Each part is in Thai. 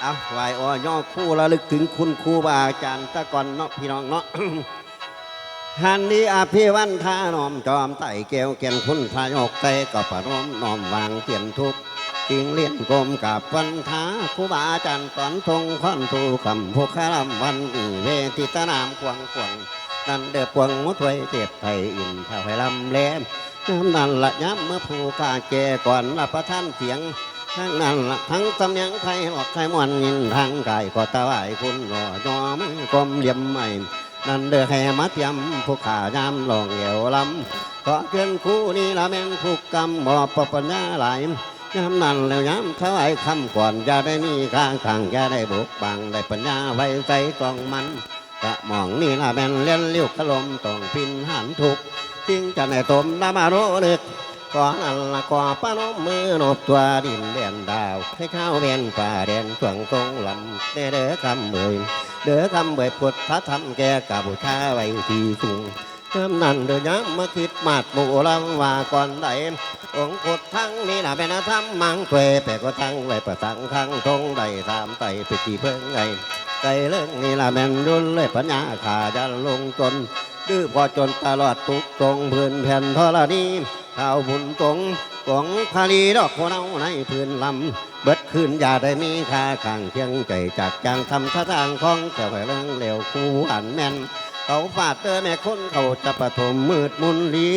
เอาไหวอ้อย่อคู่ระลึกถึงคุณครูบาอาจารย์ตะก่อนเนาะพี่น้องเนาะฮันนี้อาภิวันทานอมจอมไต่เกวเกียนคุณพระยกเตก็ปรมนอมวางเตียนทุกข์จิงเลียนกลมกับวันทาครูบาอาจารย์ตอนทงคอนทูคำพวกข้าลำวันอีเวทิตนามกวงกวงนั่นเดือปวงมุถวยเจ็บไทยอินข้าวให้ลำแหลมน้ำนั่นละย้ำเมื่อผู้กาแก่ก่อนรับประทานเสียง ทั้งนั้นละทั้งตำยังไทยหลอกไทยมวนยินทางกายก็ตะไหวคุณรอยอมือกลมเหลี่ยมใหม่นั่นเด้อให้มาเตรียมผู้ขายามลองเหวลำขอเกินคู่นี้ละแม่นผู้กำบ่ปปัญญาหลายยามนั้นแล้วยามถวายคำก่อนอย่าได้มีข้างข้างอย่าได้บุกบังได้ปัญญาไว้ใจกองมันกะมองนี่ละแม่นเลี้ยนเลี้ยวขลมต้องพินหันทุกจึงจะในตมนามาโรนึก ก่อนอันละก่อป้านมมือนบตัวดินเลียนดาว ให้ข้าวเวียนป่าแดนช่วงตรงลำเด้อเด้อคำเบยเด้อคำเบยพุทธธรรมแก่กับบูชาไว้ที่สูงเริ่มนั่นเด้อย้ำมาคิดมาดหมู่ลำว่าก่อนใดองค์พุทธทั้งนี้นะเป็นธรรมมังเถวแปลก็ทั้งไว้ประทังทั้งทงใดสามไตไปที่เพิ่งไงใจเรื่องนี้ละแม่นรุ่นเลยปัญญาขาจะลงจนดื้อพอจนตลอดทุกตรงพื้นแผ่นธรณี ข้าวบุญตรงกองพาลีดอกคนเอาในพื้นลำ เบิดคืนอย่าได้มีค่าข้างเคียงใจจากจางทำท่าทางของแก้วเรื่องเร็วคู่อันแม่น เขาฟาดเตอแม่คนเขาจะปฐมมืดมุนลี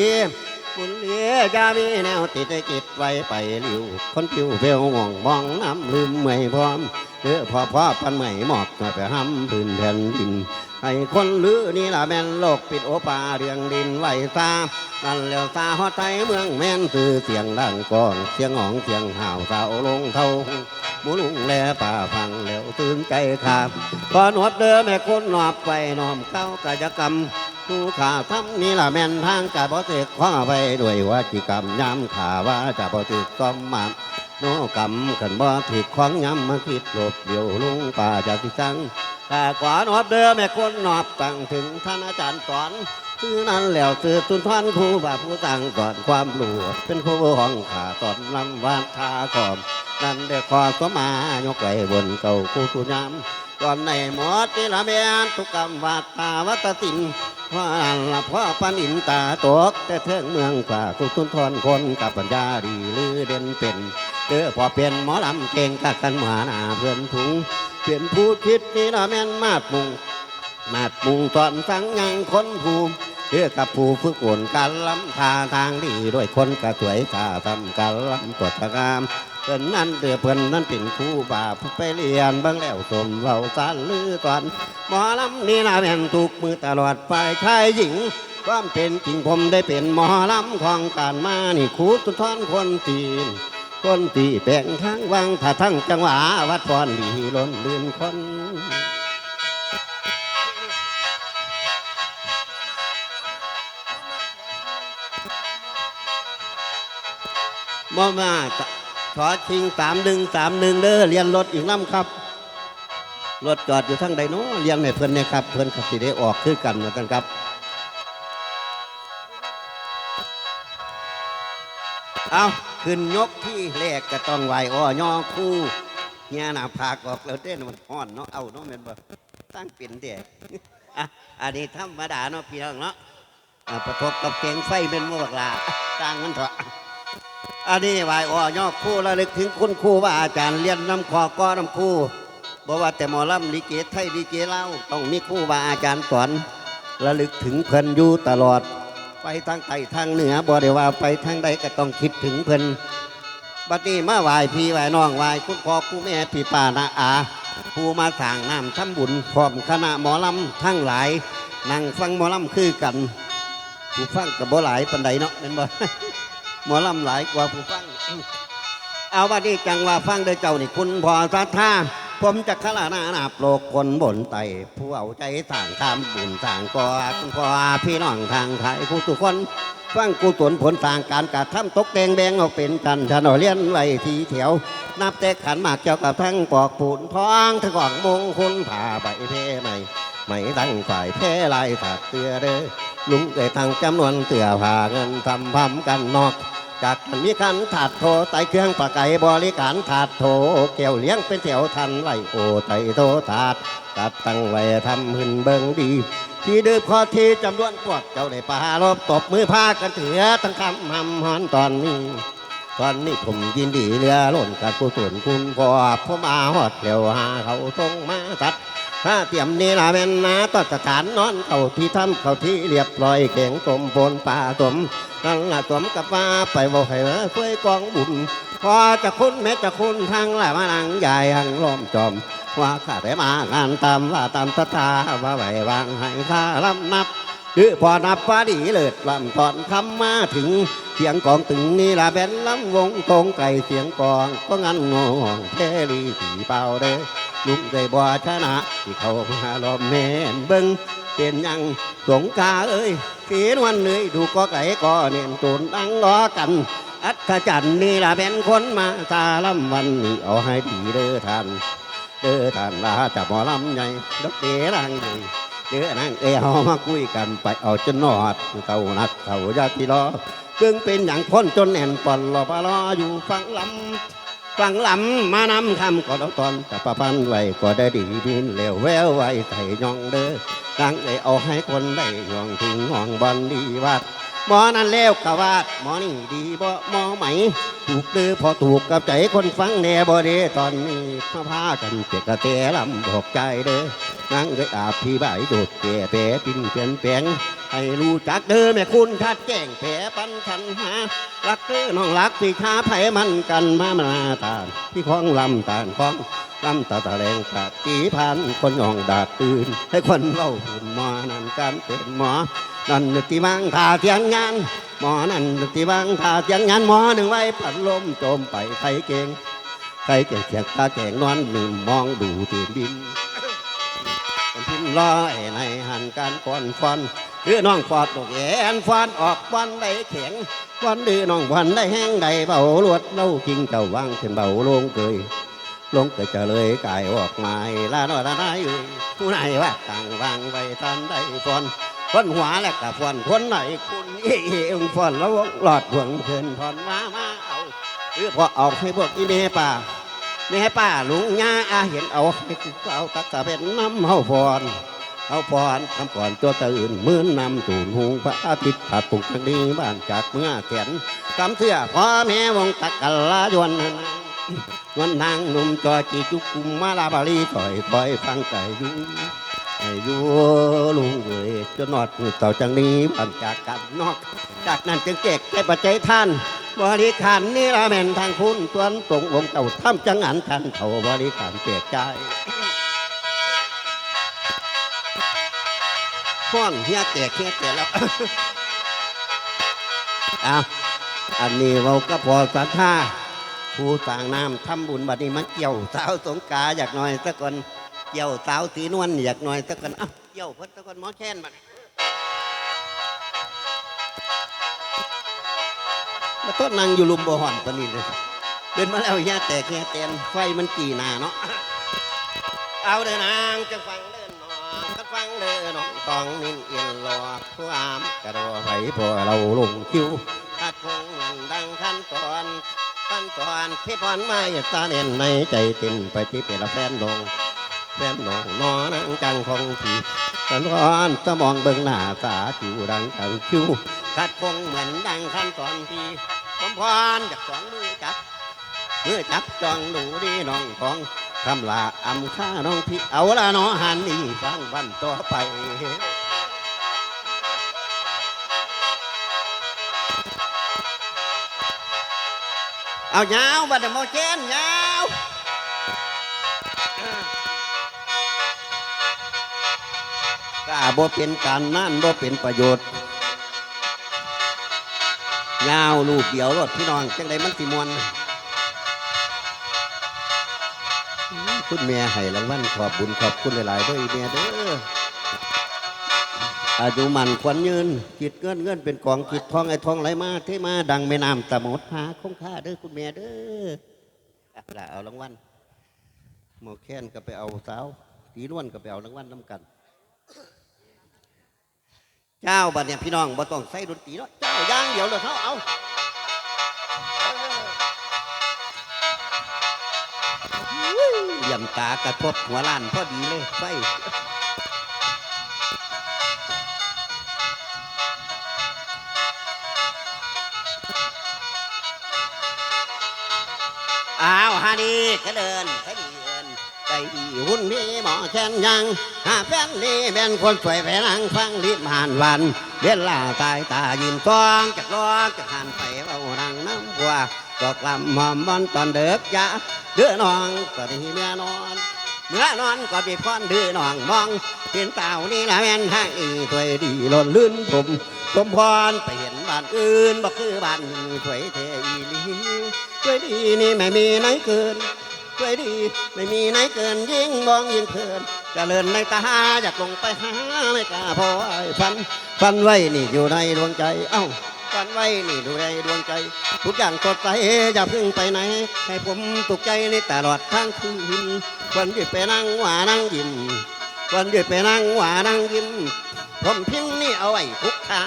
มุนเลียจะมีแนวติดกิดไว้ไปหลิว คนผิวเบลมองมองน้ำลืมไม่พร้อม เด้อพอพอปันไม่หมอกมาไปห้ำพื้นแผ่นดินให้คนลือนี่ล่ะแม่นโลกปิดโอปาเรียงดินไหวซานั่นแล้วซาฮอดไทยเมืองแม่นคือเสียงดังกองเสียงหองเสียงห่าวสาวลงเท่าหมูลุงแลป่าฟังแล้วตื่นใจขาดพอนวดเด้อแม่คนหนอบไปนอมเข้ากายกรรมผู้ขาทำนี่ล่ะแม่นทางกะบ่เสกข้อไปด้วยวาจิกรรมย้ำขาว่าจะบ่ถึกต้อมมา มโนกรรมขันบ่ถึกขวางย้ำมาคิดหลบเดียวลุงป่าจะสิจังข้ากวานอบเดิมแม่คนนอบตั้งถึงท่านอาจารย์สอนคือนั้นแล้วคือตุนทอนครูบาผู้ตั้งสอนความรู้เป็นครูห้องขาตอนลำวานทาขอม นั่นเด็กขอสมายกไว้บนเก่าครูสุยามก่อนในหมอดที่ละเมียนทุกกรรมวาตาวัตสินพราะอันละเพราะปันอินตาตกแต่เทิงเมืองฝ่าครูตุนทอนคนกับปัญญาดีหรือเด่นเป็น เด้อพอเปลี่ยนหมอลำเก่งกักันหมาหนาเพื่อนพุงเปลี่ยนผู้คิดนี่ละแม่นมาดมุงมาดมุงตอนสังยังคนภูมิเพื่อกับผู้ฝึกฝนการล้ำทาทางดีด้วยคนกระสวยตาทำการล้ำกดงามเพิ่นนั่นเดือเพิ่นนั่นเป็นครูบาผู้ไปเรียนบางแล้วสมเราสานลือตอนหมอลำนี่ละแม่นทุกมือตลอดไปชายหญิงความเป็นจริงผมได้เป็นหมอลำของการมานี่คูสุนทรคนจีน คนที่แบ่งทางวังถ้าทั้งจังหวะวัดพรดีล้นลื่นคนบ่มาขอชิงสามหนึ่งสามหนึ่งเด้อเรียนรถอีกน้ำครับรถจอดอยู่ทั้งใดเนาะเรียนให้เพื่อนเนี่ยครับ เพื่อนขับสิได้ออกคือกันเหมือนกันครับ เอาขึ้นยกที่แรกก็ต้องไหวอ้อย่อคู่เฮียหน้าผากออกแล้วเต้นมันอ่อนเนาะเอาเนาะแม่นบ่ตั้งเป็นเด็กอะอันนี้ธรรมดาเนาะพี่น้องเนาะอะประทบกับเกงไฟเป็นมวกลาต่างมันเถอะอันนี้ไหวอ้อย่อคู่ระลึกถึงคุณครูว่าอาจารย์เรียนน้ำคอก้อน้ำครูบอกว่าแต่หมอลำลิเกไทยลิเกเล่าต้องมีครูว่าอาจารย์สอนระลึกถึงเพิ่นอยู่ตลอด ไปทางใต้ทางเหนือบ่ได้ว่าไปทางใดก็ต้องคิดถึงเพิ่นบัดนี้มาไหว้พี่ไหว้น้องไหว้คุณพ่อคุณแม่พี่ป้านาอาผู้มาสร้างน้ำทำบุญพร้อมคณะหมอลำทั้งหลายนั่งฟังหมอลำคือกัน ผู้ฟังกับบ่หลายปันใดเนาะเป็นบ่หมอลำหลายกว่าผู้ฟัง เอาบัดนี้จังว่าฟังเด้อเจ้านี่คุณพ่อสัทธา ผมจะขลานาหนาโปรกคนบนไตผู้เอาใจต่างทำบุญต่างก่อคุณพ่อพี่น้องทางไทยผู้ทุกคนฟังกูตนผลทางการกระทำตกแดงแดงออกเป็นกันชนอเลี้ยนไว้ทีแถวนับแต่ขันหมากเจ้ากับทั้งปอกปูนท้องทั้งของมงคลผ่าใบเพใหม่ไม่ตั้งฝ่ายแพ้ลายถัดเตือเด้อลุงเอ่ยทางจำนวนเตือผ่าเงินทำพำกันนอก จากนั้นมีการถาดโทไตเครื่องปลาไก่บริการถาดโทแก้วเลี้ยงเป็นแถวทันไหลโอไตโทถาดตัดตั้งไว้ทำหืนเบิงดีที่ดื้อพอที่จำนวนพวกเจ้าได้ปาลบตบมือพากันเถือทั้งคำหำหอนตอนนี้ ตอนนี้ผมยินดีเรือล้นกับกุศลคุณพ่อผมมาหอดเร็วหาเขาทรงมาตัด ถ้าเตรียมนี่ละเป็นนาต้นสถานนอนเข้าที่ทำเข้าที่เรียบร้อยเข่งตมปนป่าตมนั่นละตมกับว่าไปบอกให้ว่าช่วยกองบุญพอจะคุณแม้จะคุณทางละมานังใหญ่หังล้อมจอม ว่าข้าได้มางานตามว่าตามตถาว่าไหววางให้ข้าลำนับดื้อพอนับฟ้าดีเลิศลำตอนคำมาถึงเสียงกองตึงนี่ละเป็นลำวงตรงไก่เสียงกองก็งันงงเทลีสีเป่าเด้อ ลุงได้บ่ชนะที่เขามาล้อมแม่นเบิ่งเป็นยังสงกาเอ้ยเสียนวันเลยดูก็ไก่ก็เน่นตูนดังล้อกัน อัศจรรย์นี่ละเป็นคนมาตาลำวันนี้เอาให้ดีเด้อท่านเด้อท่านลาจะบ่ลำใหญ่ดอกเดรังเลยเด้อนางเอเอามาคุยกันไปเอาจนนอดเต่านักเต่ายาที่รอเพิ่งเป็นอย่างพ้นจนแน่นปอนรอปลออยู่ฟังลำ ฟังลำมานำคำก็ต้องตอนแต่ปะปันไว้ก็ได้ดีบินเหลวแววไว้ใส่ยองเด้อดังได้เอาให้คนได้ยองถึงห้องบอนดีวัด หมอนั้นแล้วกะวาดหมอนี่ดีบ่หมอไหม ถูกเดือพอถูกกับใจคนฟังแน่บ่เด้ตอนนี้มาพากันเจกกระเตลำบอกใจเด้อนั่งเลยอาบที่ใบโดดแก่แปรปิ้นเปลี่ยนแปลงให้รู้จักเด้อแม่คุณชัดแจ้งแผลปันชันหารักเด้อน้องรักพี่ชาไผมันกันมามาตานพี่ของลำตานของลำตาตะแรงกะจีพันคนยองดาดตื่นให้คนเล่าหุ่นหมอนั่นการเป็นหมอ นั่นที่มังทาเทียงงานหมอนั่นที่มังทาเทียงงานหมอหนึ่งไว้ปัดลมโจมไปใครเก่งใครเก่งเสียงตาแก่งนอนหนึ่งมองดูเตีนบินคนพิมพ์ลอในหันการฟอนฟอนหรือน้องฟอดดอกแอนฟอนออกฟอนได้แข็งฟอนดื้อน้องฟอนได้แห้งได้เบาลวดเล่าจริงเจ้าวังเป็นเบาลงเกยลงเก็จะเลยกายออกมาลาหนอยละนายเอ้ยผู้ไหนว่าต่างวางไว้ทันได้ฟอน ฟอนหัวและกับฟอนคนไหนคุณเอ๋องฟอนแล้วหลอดหวงเพินฟอนมามาเอาหรือพอเอาให้พวกอีเมป่าแม่ป้าลุงย่าอาเห็นเอาให้กูเอาตักตะเป็นน้ำเฮาฟอนเอาฟอนคำฟอนตัวตื่นมื่นนำตูนหุงพระอาทิตย์ผัดปุกทางนี้บ้านจากเมื่อแขนกำเสื้อพ่อแม่วงตะกัลายวนนางวันนางนุ่มจอจีจุกุมมาลาบาลีต่อยคอยฟังไก่อยู่ไก่ อยู่ลุงเอ๋ยจนนอดเต่าจังนี้บันจากกันนอก จากนั้นจึงเก็กแก้ปัจจัยท่านบริการนี่ละแม่นทางคุณตวนตรงวงเก่าทำจังหันทันเขาบริการแจกใจายฟ้อนเฮียแตกเฮียแตกแล้วเอาอันนี้เราก็พอสัทธาผู้ต่างน้ำทำบุญบัดนี้มันเกี่ยวสาวสงกาอยากหน่อยสักคน เกี่ยวสาวสีนวลอยากหน่อยสักคนอ้าเกี่ยวเพิ่นสักคนหมอแช่นบัดมาต้นนางอยู่ลุมบ่ห่อนปานนี้เลยเดินมาแล้วย่าแตกแง่แตนไฟมันกี่หนาเนาะเอาเด้อนางจะฟังเดินนองก็ฟังเดินน้องตองมินเอียนรอผู้อามกระโดดไหพอเราลงคิวคัดพงเงินดังขั้นตอนขั้นตอนที่พรไม่ตาเน่นในใจเต้นไปที่เป็นละแฟนดง แฟนดงนอนังจังของผีสันร้อนสมองเบิ่งหน้าสาจิวดังจังคิวคัดคงเหมือนดังขั้นตอนพี่สมพรจากสองมือจับมือจับจองดูดีน้องของคำลาอำค่าน้องพี่เอาละน้อหันนี่ฟังวันต่อไปเอายาวบัดเดยวโมเจนยาว ก็บ่เป็นการนั่นบ่เป็นประโยชน์ยาวลูกเดียวรถพี่น้องจังใดมันสิมวนคุณแม่ให้รางวัลขอบบุญขอบคุณหลายๆด้วยแม่เด้ออายุมันขวัญยืนจิตเงินเงินเป็นกองจิตทองไอ้ทองไหลมาเทมาดังแม่น้ำตะหมดหาคงค่าเด้อคุณแม่เด้ออะล่ะเอารางวัลหมอแค้นก็ไปเอาสาวตีนวลก็ไปเอารางวัลน้ำกัน เจ้าบัดเนี่ยพี่น้องบ่ต้องใส่ดนตรีแล้วเจ้าย่างเดี๋ยวเลยเท่าเอาเหลี่ยมตากระทบหัวล้านพอดีเลยไฟอ้าวฮานี่กระเดิน อีหุ่นพี่หมอแค่นยังหาแฟนนี่เป็นคนสวยไปนั่งฟังริมหานวันเวลาตายตายืนฟ้องจากร้อจากหันไปเอานังน้ำบัวดอกลำหอมบอนตอนเด็กยะเดือน้องก็ดีเมียนอนเมื่อนอนก็บีบพอนดื้อนองมองเห็นเต่านี่ละแม่นห้างอีถวยดีหล่นลื่นผมผมพรไปเห็นบ้านอื่นบ่คือบ้านนี้ถวยเทอีลีถวยดีนี่ไม่มีไหนเกิน ถวยดี ไม่มีไหนเกินยิ่งมองยิ่งเพลินเจะเลินในตาอยากลงไปหาไม่กล้าพอไอ้ฝันฝันไว้นี่อยู่ในดวงใจ เอ้าฝันไว้นี่ดูในดวงใจ ทุกอย่างสดใสอย่าพึ่งไปไหน ให้ผมตกใจในตลอดทั้งคืนวันหยุดไปนั่งหวานั่งยิ้มวันหยุดไปนั่งหวานั่งยิ้มผมพิมพ์นี่เอาไว้ทุกทา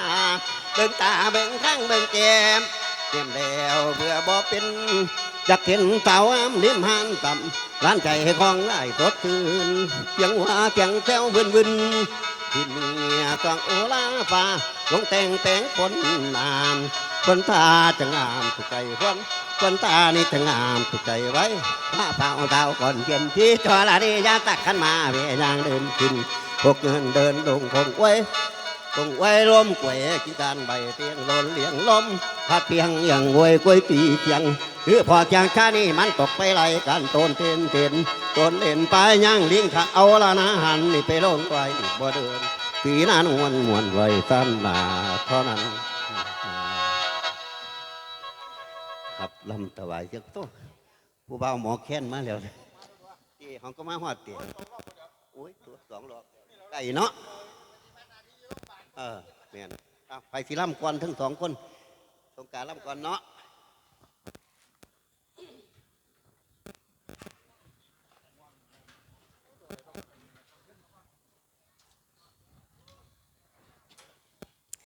เบิ่งตาเบิ่งข้างเบิ่งแก้มเตรียมแล้วเบื่อบ่เป็น อยากเห็นสาวอ้ำลิ้มหันต่ำร้านใจให้คลองไล่สดชื่นเพียงหัวเพียงแซววินวินที่เมียต้องโอลาฟ้าลงแต่งแต่งคนนามคนตาจะงามถูกใจคนคนตานี่จะงามถูกใจไว้ผ้าเป่าเท้าก่อนเย็นที่จอละนี่ยาตักขันมาเวียยางเดินขึ้นพวกเงินเดินลงคงไว้ คงไว้ลมกวยกินการใบเตียงลนเลี้ยงลมพัดเพียงอย่างงวยกวยตีเพียงคือพอจางชานี่มันตกไปไหลกันโตนเต้นเต้นโตนเล่นไปย่างลิงขาเอาละนะหันนี่ไปลงไว้บ่เดินปีนั้นมวนมวนไว้สั้นหนาเท่านั้นครับลำถวายเจ้าโตผู้บ่าวหมอแค้นมาแล้วที่เขาก็มาหอดเตียโอ้ยตัวสองดอกไก่เนาะ เออเมียนไปสิล่ำก่อนทั้งสองคนสงกรารล่ำก่อนเนาะ